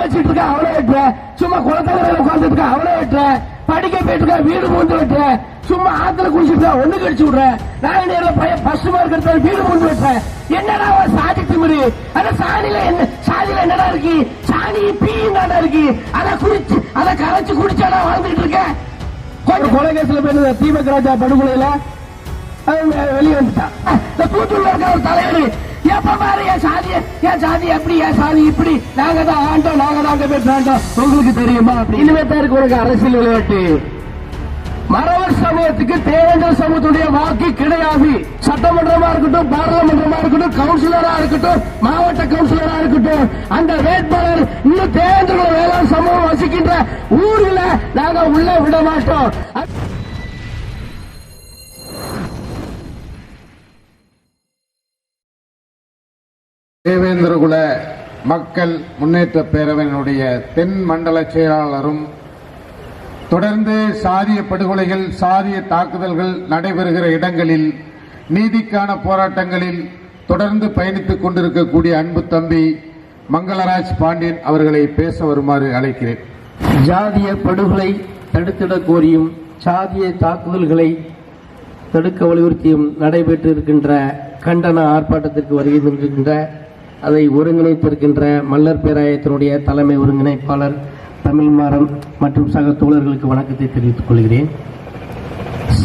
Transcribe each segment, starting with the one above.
மேய்ச்சிட்டு இருக்க அவனை வெட்டுற சும்மா குளத்தங்கரையில உட்கார்ந்துட்டு இருக்க அவனை வெட்டுற படிக்க போயிட்டு இருக்க வீடு மூந்து வெட்டுற சும்மா ஆத்துல குடிச்சிட்டு இருக்க ஒண்ணு கடிச்சு விடுற நாய் நேரில் பையன் மார்க் எடுத்த வீடு மூந்து வெட்டுற என்னடா அவன் சாதி திமிரு? அந்த சாணியில என்ன சாதியில என்னடா இருக்கு? சாணி பீயும் தானே இருக்கு? அதை குடிச்சு அதை கரைச்சு குடிச்சாடா வாழ்ந்துட்டு இருக்க கொஞ்சம். கொலை கேஸ்ல போயிருந்த தீபக் ராஜா படுகொலையில வெளிய வந்துட்டான். தூத்துக்குள்ள இருக்க ஒரு தலைவர் எப்ப பாரு என் சாதி என் சாதி எப்படி என் சாதி இப்படி? நாங்க தான் ஆண்டோம் நாங்க தான் போய் ஆண்டோம் உங்களுக்கு தெரியுமா இனிமே தான் இருக்கு உனக்கு அரசியல் விளையாட்டு. மறவர் சமூகத்துக்கு தேவேந்திர சமூகத்துடைய வாக்கு கிடையாது. சட்டமன்றமா இருக்கட்டும் பாராளுமன்றமா இருக்கட்டும் கவுன்சிலரா இருக்கட்டும் மாவட்ட கவுன்சிலரா இருக்கட்டும் அந்த வேட்பாளர் இன்னும் தேவேந்திர வேளாண் சமூகம் வசிக்கின்ற ஊர்ல நாங்க உள்ள விட மாட்டோம். தேவேந்திரகுல மக்கள் முன்னேற்ற பேரவையினுடைய தென் மண்டல செயலாளரும் தொடர்ந்து சாதிய படுகொலைகள் சாதிய தாக்குதல்கள் நடைபெறுகிற இடங்களில் நீதிக்கான போராட்டங்களில் தொடர்ந்து பயணித்துக் கொண்டிருக்கக்கூடிய அன்பு தம்பி மங்களராஜ் பாண்டியன் அவர்களை பேச வருமாறு அழைக்கிறேன். ஜாதிய படுகொலை தடுத்திடக் கோரியும் சாதிய தாக்குதல்களை தடுக்க வலியுறுத்தியும் நடைபெற்று இருக்கின்ற கண்டன ஆர்ப்பாட்டத்திற்கு வருகை அதை ஒருங்கிணைத்திருக்கின்ற மல்லர் பேராயத்தினுடைய தலைமை ஒருங்கிணைப்பாளர் தமிழ்மாறன் மற்றும் சக தோழர்களுக்கு வணக்கத்தை தெரிவித்துக் கொள்கிறேன்.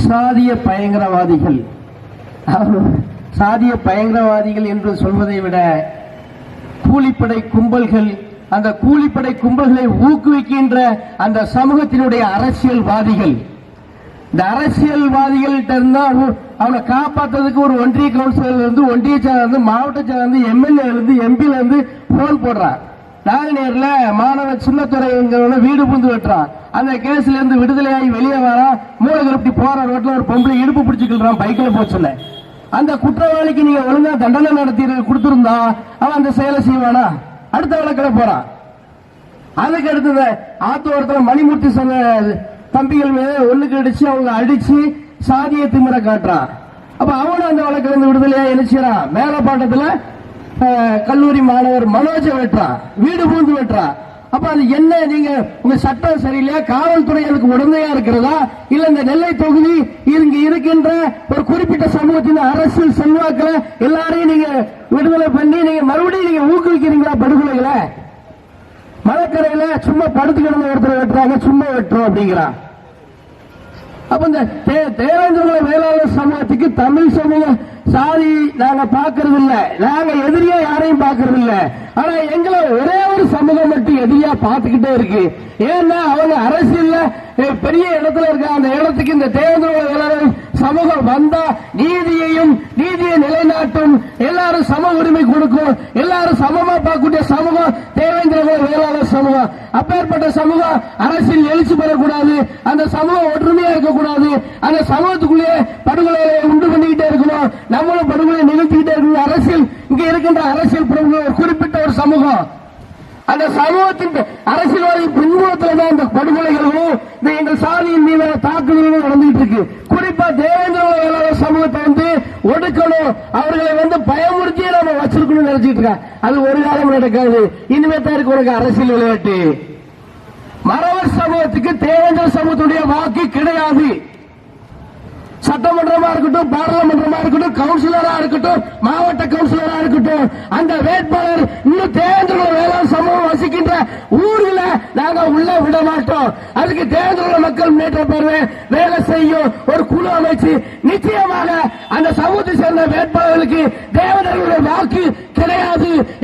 சாதிய பயங்கரவாதிகள். சாதிய பயங்கரவாதிகள் என்று சொல்வதை விட கூலிப்படை கும்பல்கள் அந்த கூலிப்படை கும்பல்களை ஊக்குவிக்கின்ற அந்த சமூகத்தினுடைய அரசியல்வாதிகள். இந்த அரசியல்வாதிகள்கிட்ட இருந்தா அவனை காப்பாத்துறதுக்கு ஒரு ஒன்றிய கவுன்சிலர்ல இருந்து ஒன்றிய செயலர் இருந்து மாவட்ட செயலர் இருந்து எம்எல்ஏ இருந்து எம்பில இருந்து போன் போடுறான். நாங்குநேர்ல மாணவன் சின்னத்துறைங்கிறவன வீடு புந்து வெட்டுறான். அந்த கேஸ்ல இருந்து விடுதலையாகி வெளியே வரான். மூலகருப்பி போற ரோட்ல ஒரு பொம்பளை இடுப்பு பிடிச்சிக்கிறான் பைக்கில் போச்சுல அந்த குற்றவாளிக்கு நீங்க ஒழுங்கா தண்டனை நடத்தி கொடுத்திருந்தா அவன் அந்த செயலை செய்வானா? அடுத்த வழக்கில் போறான். அதுக்கு அடுத்தது ஆத்தோரத்தில் மணிமூர்த்தி சொன்ன தம்பிகள் மீது ஒண்ணுக்கு அடிச்சு அவங்க அடிச்சு சாதிய திமிர காட்டுறான் அப்ப அவனும் அந்த வழக்குல இருந்து விடுதலையா எழுச்சிறான் மேலப்பாட்டத்துல கல்லூரி மாணவர் மனோஜை வெட்டுறான் வீடு பூந்து வெட்டுறான் அப்ப அது என்ன? நீங்க உங்க சட்டம் சரியில்லையா? காவல்துறை அதுக்கு உடந்தையா இருக்கிறதா? இல்ல இந்த நெல்லை தொகுதி இங்க இருக்கின்ற ஒரு குறிப்பிட்ட சமூகத்தின் அரசியல் செல்வாக்கில் எல்லாரையும் நீங்க விடுதலை பண்ணி நீங்க மறுபடியும் நீங்க ஊக்குவிக்கிறீங்களா படுகொலைகளை? மலைக்கரையில சும்மா படுத்து கிடந்த ஒருத்தர் வெட்டுறாங்க சும்மா வெட்டுறோம் அப்படிங்கிறான் அப்ப இந்த தேவேந்திரகுல வேளாளர் சமூகத்துக்கு தமிழ் சமூகம் சாதி நாங்க பாக்குறது இல்ல நாங்க எதிரியா யாரையும் பாக்குறது இல்ல ஆனா எங்களை ஒரே ஒரு சமூகம் மட்டும் எதிரியா பாத்துக்கிட்டே இருக்கு. ஏன்னா அவங்க அரசியல்ல பெரிய இடத்துல இருக்க அந்த இடத்துக்கு இந்த தேர்தல் வேளாளர் சமூகம் வந்தா நீதியையும் நீதியை நிலைநாட்டும். எல்லாரும் சம உரிமை கொடுக்கும். எல்லாரும் சமமா பார்க்கக்கூடிய சமூகம் தேவேந்திர வேளாளர் சமூகம். அப்பேற்பட்ட சமூகம் அரசியல் எழுச்சி பெறக்கூடாது. அந்த சமூகம் ஒற்றுமையா இருக்கக்கூடாது. அந்த சமூகத்துக்குள்ளேயே படுகொலையை உண்டு பண்ணிக்கிட்டே இருக்கணும் நம்மளும் படுகொலை நிகழ்த்திக்கிட்டே இருக்கணும் அரசியல் இங்க இருக்கின்ற அரசியல் பிரமுகர் ஒரு குறிப்பிட்ட ஒரு சமூகம். அந்த சமூகத்தின் அரசியல்வாதி பின்புலத்தில் தான் இந்த படுகொலைகளும் இந்த எங்கள் சாதியின் மீதான தாக்குதல்களும் நடந்துகிட்டு இருக்கு. குறிப்பா தேவேந்திர சமூகத்தை வந்து ஒடுக்கணும். அவர்களை வந்து பயமுறுத்தியே நம்ம வச்சிருக்கணும்னு நினைச்சிட்டு இருக்காங்க அது ஒரு காலம் நடக்காது. இனிமே தான் இருக்கு உனக்கு அரசியல் விளையாட்டு. மரவர் சமூகத்துக்கு தேவேந்திர சமூகத்துடைய வாக்கு கிடையாது. சட்டமன்றமா இருக்கட்டும் பாராளுமன்றமா இருக்கட்டும் கவுன்சிலரா இருக்கட்டும் மாவட்ட கவுன்சிலரா இருக்கட்டும் அந்த வேட்பாளர் இன்னும் தேர்தல் வேளாண் சமூகம் வசிக்கின்ற ஊர்ல நாங்க உள்ள விட மாட்டோம். அதுக்கு தேர்தல் மக்கள் முன்னேற்ற பேரவை வேலை செய்யும் ஒரு குழு அமைச்சு நிச்சயமாக அந்த சமூகத்தை சேர்ந்த வேட்பாளர்களுக்கு தேவதர்களுடைய வாக்கு கிடையாது.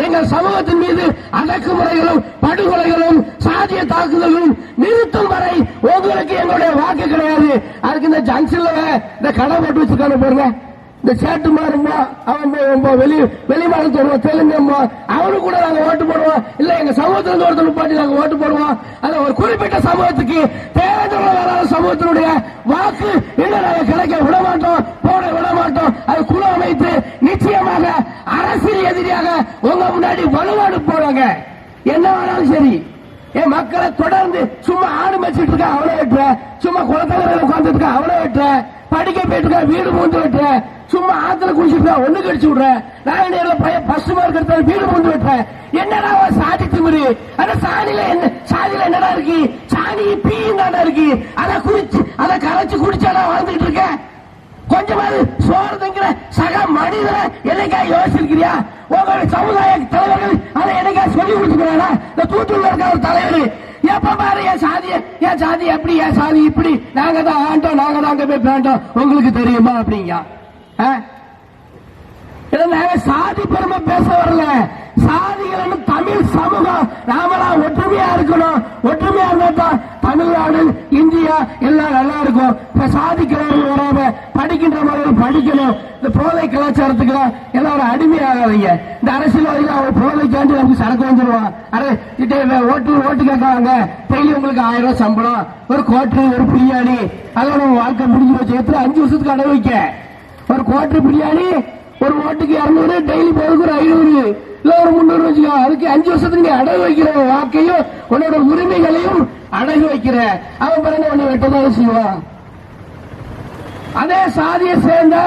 எங்கள் சமூகத்தின் மீது அடக்குமுறைகளும் படுகொலைகளும் சாதிய தாக்குதலும் நிறுத்தும் வரை உங்களுக்கு எங்களுடைய வாக்கு கிடையாது. அதுக்கு இந்த ஜங்ஷன்ல இந்த கடை போட்டு வச்சிருக்கானு பாருங்க. இந்த சேட்டு மாறுமா அவன் ரொம்ப வெளி வெளி மாநிலத்து வருவான் தெலுங்கம்மா அவனுக்கு கூட நாங்க ஓட்டு போடுவோம். இல்ல எங்க சமூகத்துல இருந்து ஒருத்தர் பாட்டி நாங்க ஓட்டு போடுவோம். அது ஒரு குறிப்பிட்ட சமூகத்துக்கு தேவையான சமூகத்தினுடைய வாக்கு இன்னும் நாங்க கிடைக்க விட மாட்டோம். போட உங்க முன்னாடி வலுநாடு போறாங்க. என்ன வேணாலும் சரி. என் மக்களை தொடர்ந்து சும்மா ஆடு மச்சிட்டு இருக்க அவ்வளவு வெட்டுற. சும்மா குளத்தவரையில் உட்கார்ந்துட்டு இருக்க அவ்வளவு வெட்டுற. படிக்க போயிட்டு இருக்க வீடு மூந்து வெட்டுற. சும்மா ஆத்துல குடிச்சிட்டு ஒண்ணு கடிச்சு விடுற. நான் நேரில் பையன் பசுமா இருக்கிறத வீடு மூந்து வெட்டுற. என்னடா சாதி திமிரு? அந்த சாணியில என்ன சாதியில என்னடா இருக்கு? சாணி பீயும் தானே இருக்கு. அதை குடிச்சு அதை கரைச்சு குடிச்சாடா வாழ்ந்துட்டு இருக்கேன் கொஞ்சமாவது சோறு தங்கிற சக மனிதனை என்னைக்கா யோசிச்சிருக்கிறியா? உங்களுடைய சமுதாய தலைவர்கள் அதை என்னைக்கா சொல்லி கொடுத்துக்கிறாரா இந்த தூத்துக்குள்ள இருக்கிற ஒரு தலைவர் எப்ப பாரு என் சாதி என் சாதி எப்படி என் சாதி இப்படி? நாங்க தான் ஆண்டோம் நாங்க தான் அங்க போய் பேண்டோம் உங்களுக்கு தெரியுமா அப்படிங்க ஆ? நாங்க சாதி பெருமை பேச வரல சாதிகள் தமிழ் சமூகம் நாமெல்லாம் ஒற்றுமையா இருக்கணும் ஒற்றுமையா இருந்தா தான் தமிழ்நாடு இந்தியா எல்லாம் நல்லா இருக்கும் இப்ப சாதிக்கிறவங்க வராம படிக்கின்ற மாதிரி படிக்கணும் இந்த போதை எல்லாம் ஒரு அடிமையாகாதீங்க. இந்த அரசியல்வாதிகள் அவங்க புகழைக்காண்டி நமக்கு சரக்கு வந்துருவான் அரே ஓட்டு ஓட்டு கேட்கறாங்க டெய்லி உங்களுக்கு ஆயிரம் ரூபாய் சம்பளம் ஒரு கோட்டு ஒரு பிரியாணி. அதோட நம்ம வாழ்க்கை முடிஞ்சு வச்சு எத்தனை அஞ்சு வருஷத்துக்கு அடை வைக்க ஒரு கோட்டு பிரியாணி ஒரு ஓட்டுக்கு இரநூறு டெய்லி போறதுக்கு ஒரு ஐநூறு. இல்ல ஒரு முந்நூறு வச்சுக்கோ. அதுக்கு அஞ்சு வருஷத்துக்கு நீ அடகு வைக்கிற வாக்கையும் உன்னோட உரிமைகளையும் அடகு வைக்கிற. அவன் பிறகு உன்னை வெட்டதான் செய்வான். அதே சாதியை சேர்ந்த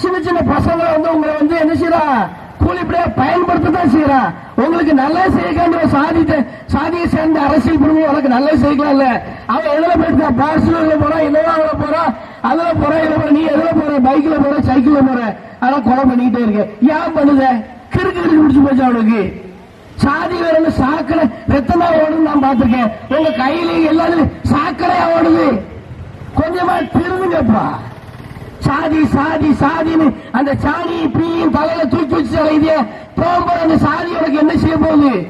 சின்ன சின்ன பசங்க வந்து உங்களை வந்து என்ன செய்யறான் கூலிப்படியா பயன்படுத்ததான் செய்யறான் உங்களுக்கு நல்லா செய்யக்காண்டி சாதி சாதித்த சாதியை சேர்ந்த அரசியல் குடும்பம் உனக்கு நல்லா செய்யலாம் இல்ல அவன் எதுல போயிருக்கா? பார்சல்ல போறான் இன்னோவாவில போறான் அதுல போறான் இதுல போற நீ எதுல போற? பைக்ல போற சைக்கிள்ல போற? அதான் கொலை பண்ணிக்கிட்டே இருக்க. ஏன் பண்ணுத? கிறுக்கு கிறுக்கு முடிச்சு போச்சு அவனுக்கு சாதி வேற சாக்கடை ரத்தமா ஓடுன்னு நான் பார்த்திருக்கேன். உங்க கையில எல்லாரும் சாக்கடையா ஓடுது. கொஞ்சமா திருந்துங்கப்பா. சாதி சாதி சாதின்னு அந்த சாதி பீயும் தலையில தூக்கி வச்சு அலையுதே போகும்போது அந்த சாதி உனக்கு என்ன செய்ய போகுது?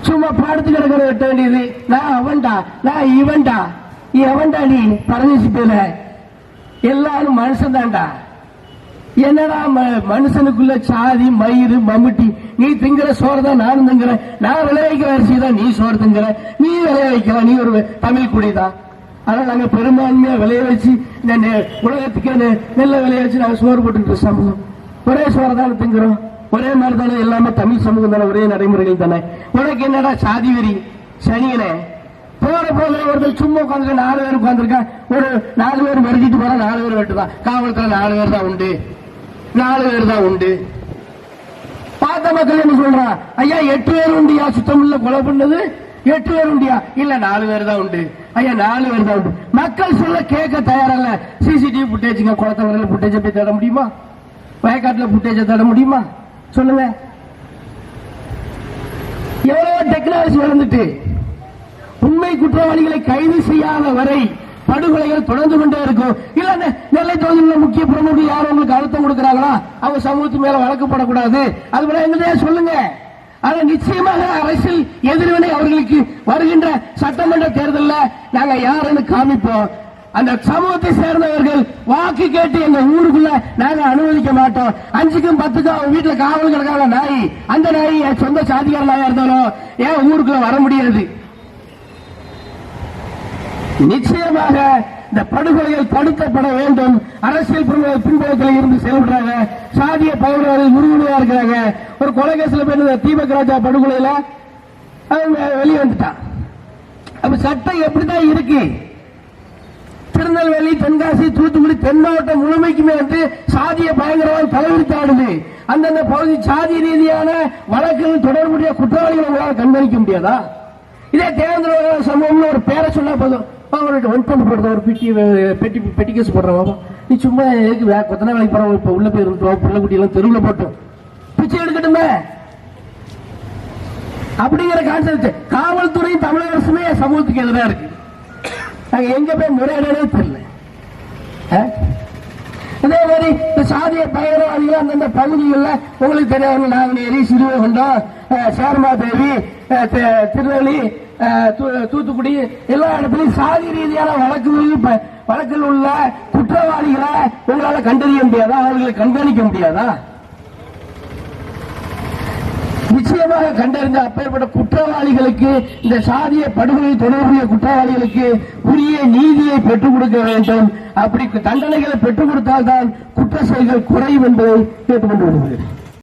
சும்மா பாடத்து கிடக்கிற வெட்ட வேண்டியது. நான் அவன்டா நான் இவன்டா. நீ எவன்டா நீ பரதேசி பேல எல்லாரும் மனுஷன் தான்டா. என்னடா ம- மனுஷனுக்குள்ள சாதி மயிறு மம்முட்டி. நீ திங்கிற சோறு தான் நானும் திங்குறேன். நான் விளைவிக்கிற அரிசி தான் நீ சோறு திங்குற. நீ விளைய நீ ஒரு தமிழ் குடிதான் ஆனா நாங்க பெரும்பான்மையா விளைய வச்சு இந்த நெ- நெல்ல விளைய வச்சு நாங்க சோறு போட்டுக்கிட்டு சமூகம். ஒரே சோறு தானே ஒரே மாதிரி தானே எல்லாமே தமிழ் சமூகம் தானே ஒரே நடைமுறைகள் தானே. உனக்கு என்னடா சாதி வெறி? சனியனே. போற போது ஒருத்தர் சும்மா உட்காந்துருக்க நாலு பேர் உட்காந்துருக்கான் ஒரு நாலு பேர் மறுஞ்சிட்டு போற நாலு பேர் வெட்டுதான். காவல்துறை நாலு பேர் தான் உண்டு. நாலு பேர் தான் உண்டு. பார்த்த மக்கள் என்ன சொல்றான்? ஐயா எட்டு பேர் உண்டியா? சுத்தமுள்ள கொலை பண்ணது? எட்டு பேர் உண்டியா? இல்ல நாலு பேர் தான் உண்டு. ஐயா நாலு பேர் தான் உண்டு. மக்கள் சொல்ல கேட்க தயாரல்ல. சிசிடிவி புட்டேஜுங்க குளத்தவரையில புட்டேஜ் போய் தேட முடியுமா? வயக்காட்டுல புட்டேஜ தேட முடியுமா? சொல்லுங்க. எவ்வளவு டெக்னாலஜி வளர்ந்துட்டு உண்மை குற்றவாளிகளை கைது செய்யாத வரை படுகொலைகள் தொடர்ந்து கொண்டே இருக்கும். இல்ல நெல்லை தொகுதியில் முக்கிய பிரமுகர்கள் யாரும் உங்களுக்கு அழுத்தம் கொடுக்கிறாங்களா? அவங்க சமூகத்து மேல வழக்கப்படக்கூடாது. அது போல எங்களையா சொல்லுங்க. ஆனா நிச்சயமாக அரசியல் எதிர்வினை அவர்களுக்கு வருகின்ற சட்டமன்ற தேர்தலில் நாங்க யாருன்னு காமிப்போம். அந்த சமூகத்தை சேர்ந்தவர்கள் வாக்கு கேட்டு எங்க ஊருக்குள்ள நாங்க அனுமதிக்க மாட்டோம். அஞ்சுக்கும் பத்துக்கும் அவங்க வீட்டுல காவல் கிடக்காத நாய் அந்த நாய் என் சொந்த சாதிக்கார நாயா இருந்தாலும் ஏன் ஊருக்குள்ள வர முடியாது. நிச்சயமாக இந்த படுகொலைகள் தடுக்கப்பட வேண்டும். அரசியல் பின்பு- பின்புலத்தில் இருந்து செயல்படுறாங்க சாதிய பயிர்வாதிகள் உறுதுணையா இருக்கிறாங்க. ஒரு கொலை கேஸ்ல போய் தீபக் ராஜா படுகொலையில வெளியே வந்துட்டான். அப்ப சட்டம் எப்படிதான் இருக்கு? திருநெல்வேலி தென்காசி தூத்துக்குடி தென் மாவட்டம் முழுமைக்குமே வந்து சாதிய பயங்கரவாத தலைவிரித்தாடுது அந்தந்த பகுதி சாதி ரீதியான வழக்குகள் தொடர்புடைய குற்றவாளிகள் உங்களால் கண்காணிக்க முடியாதா? இதே தேர்தல் சமூகம்னு ஒரு பேரை சொன்னா போதும். அவங்கள்ட்ட ஒன் பண்ணி ஒரு பெட்டி பெட்டி பெட்டி கேஸ் போடுறவா நீ சும்மா எதுக்கு வே- கொத்தனா வேலைக்கு போகிறோம் இப்போ உள்ள போய் இருந்துட்டோம் பிள்ளை குட்டியெல்லாம் தெருவில் போட்டோம் பிச்சை எடுக்கட்டுமே. அப்படிங்கிற கான்செப்ட் காவல்துறை தமிழக அரசுமே சமூகத்துக்கு எதிராக இருக்கு. நாங்கள் எங்க போய் முறையிடவே தெரியல. இதே அதே மாதிரி இந்த சாதிய பயங்கரவாதிகள் அந்தந்த பகுதிகளில் உங்களுக்கு தெரியாத நாங்குநேரி சிறுவைகுண்டம் அஹ், சேர்மா தேவி திருநெல்வேலி தூத்துக்குடி எல்லா இடத்துலையும் சாதி ரீதியான வழக்குகளில் வழக்கில் உள்ள குற்றவாளிகளை உங்களால கண்டறிய முடியாதா? அவர்களை கண்காணிக்க முடியாதா? நிச்சயமாக கண்டறிந்த அப்பேற்பட்ட குற்றவாளிகளுக்கு இந்த சாதிய படுகொலை தொடர்புடைய குற்றவாளிகளுக்கு உரிய நீதியை பெற்றுக் கொடுக்க வேண்டும். அப்படி தண்டனைகளை பெற்றுக் கொடுத்தால்தான் குற்ற செயல்கள் குறையும் என்பதை கேட்டுக்கொண்டு வருகிறேன்.